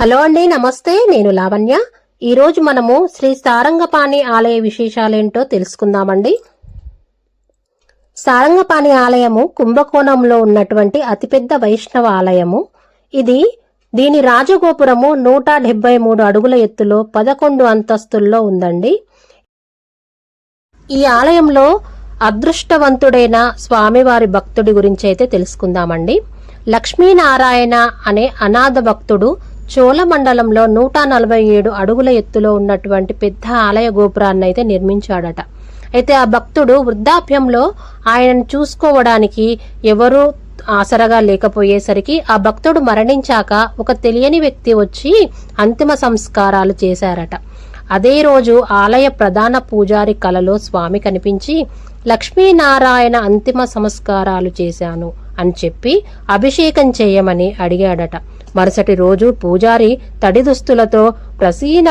Hello అండి నమస్తే. నేను లావణ్య. ఈరోజు మనము శ్రీ సారంగపాణి ఆలయ విశేషాలేంటో తెలుసుకుందామండి. సారంగపాణి ఆలయము కుంభకోణంలో ఉన్నటువంటి అతిపెద్ద వైష్ణవ ఆలయము. ఇది దీని రాజగోపురము నూట డెబ్బై మూడు అడుగుల ఎత్తులో పదకొండు అంతస్తుల్లో ఉందండి. ఈ ఆలయంలో అదృష్టవంతుడైన స్వామివారి భక్తుడి గురించి అయితే తెలుసుకుందామండి. లక్ష్మీనారాయణ అనే అనాథ భక్తుడు చోళమండలంలో నూట నలభై ఏడు అడుగుల ఎత్తులో ఉన్నటువంటి పెద్ద ఆలయ గోపురాన్ని అయితే నిర్మించాడట. అయితే ఆ భక్తుడు వృద్ధాప్యంలో ఆయనను చూసుకోవడానికి ఎవరూ ఆసరగా లేకపోయేసరికి ఆ భక్తుడు మరణించాక ఒక తెలియని వ్యక్తి వచ్చి అంతిమ సంస్కారాలు చేశారట. అదే రోజు ఆలయ ప్రధాన పూజారి కలలో స్వామి కనిపించి లక్ష్మీనారాయణ అంతిమ సంస్కారాలు చేశాను అని చెప్పి అభిషేకం చేయమని అడిగాడట. మరుసటి రోజు పూజారి తడి దుస్తులతో ప్రసీన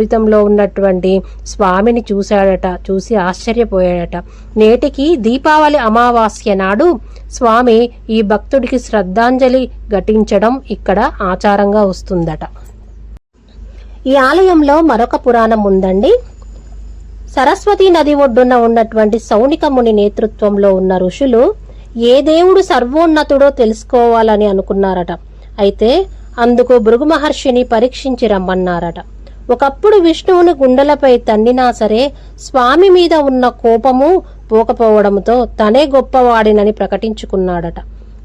వితంలో ఉన్నటువంటి స్వామిని చూశాడట చూసి ఆశ్చర్యపోయాడట. నేటికి దీపావళి అమావాస్య నాడు స్వామి ఈ భక్తుడికి శ్రద్ధాంజలి ఘటించడం ఇక్కడ ఆచారంగా వస్తుందట. ఈ ఆలయంలో మరొక పురాణం ఉందండి. సరస్వతి నది ఒడ్డున ఉన్నటువంటి సౌనికముని నేతృత్వంలో ఉన్న ఋషులు ఏ దేవుడు సర్వోన్నతుడో తెలుసుకోవాలని అనుకున్నారట. అయితే అందుకు భృగు మహర్షిని పరీక్షించి రమ్మన్నారట. ఒకప్పుడు విష్ణువుని గుండెలపై తన్నినా సరే స్వామి మీద ఉన్న కోపము పోకపోవడంతో తనే గొప్పవాడినని ప్రకటించుకున్నాడట.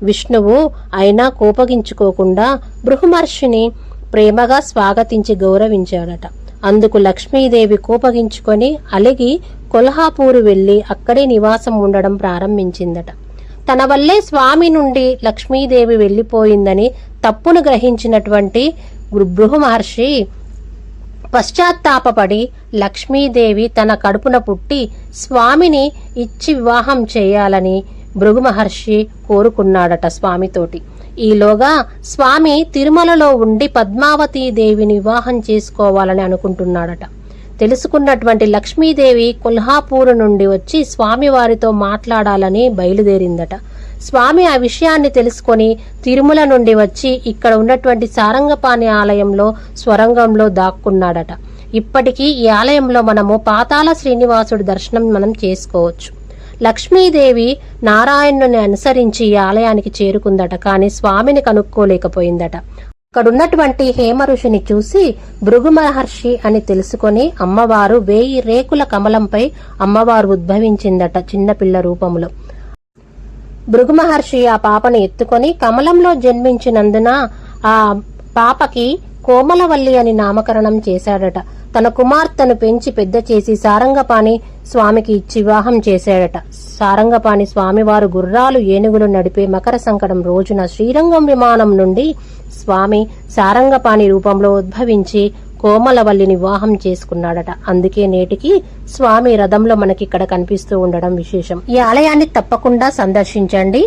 విష్ణువు అయినా కోపగించుకోకుండా బృహమహర్షిని ప్రేమగా స్వాగతించి గౌరవించాడట. అందుకు లక్ష్మీదేవి కోపగించుకొని అలిగి కొల్హాపూరు వెళ్ళి అక్కడే నివాసం ఉండడం ప్రారంభించిందట. తన వల్లే స్వామి నుండి లక్ష్మీదేవి వెళ్ళిపోయిందని తప్పును గ్రహించినటువంటి బృహ మహర్షి పశ్చాత్తాపపడి లక్ష్మీదేవి తన కడుపున పుట్టి స్వామిని ఇచ్చి వివాహం చేయాలని భృగు మహర్షి కోరుకున్నాడట స్వామితోటి. ఈలోగా స్వామి తిరుమలలో ఉండి పద్మావతి దేవిని వివాహం చేసుకోవాలని అనుకుంటున్నాడట. తెలుసుకున్నటువంటి లక్ష్మీదేవి కొల్హాపూర్ నుండి వచ్చి స్వామివారితో మాట్లాడాలని బయలుదేరిందట. స్వామి ఆ విషయాన్ని తెలుసుకొని తిరుమల నుండి వచ్చి ఇక్కడ ఉన్నటువంటి సారంగపాణి ఆలయంలో స్వరంగంలో దాక్కున్నాడట. ఇప్పటికీ ఈ ఆలయంలో మనము పాతాల శ్రీనివాసుడి దర్శనం మనం చేసుకోవచ్చు. లక్ష్మీదేవి నారాయణుని అనుసరించి ఈ ఆలయానికి చేరుకుందట కానీ స్వామిని కనుక్కోలేకపోయిందట. అక్కడున్నటువంటి హేమ ఋషిని చూసి భృగు మహర్షి అని తెలుసుకొని అమ్మవారు వేయి రేకుల కమలంపై అమ్మవారు ఉద్భవించిందట చిన్నపిల్ల రూపంలో. భృగు మహర్షి ఆ పాపను ఎత్తుకొని కమలంలో జన్మించినందున ఆ పాపకి కోమలవల్లి అని నామకరణం చేశాడట. తన కుమార్తెను పెంచి పెద్ద చేసి సారంగపాణి స్వామికి ఇచ్చి వివాహం చేశాడట. సారంగపాణి స్వామివారు గుర్రాలు ఏనుగులు నడిపే మకర సంకటం రోజున శ్రీరంగం విమానం నుండి స్వామి సారంగపాణి రూపంలో ఉద్భవించి కోమలవల్లిని వివాహం చేసుకున్నాడట. అందుకే నేటికి స్వామి రథంలో మనకి ఇక్కడ కనిపిస్తూ ఉండడం విశేషం. ఈ ఆలయాన్ని తప్పకుండా సందర్శించండి.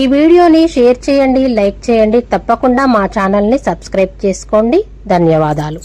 ఈ వీడియోని షేర్ చేయండి లైక్ చేయండి. తప్పకుండా మా ఛానల్ని సబ్స్క్రైబ్ చేసుకోండి. ధన్యవాదాలు.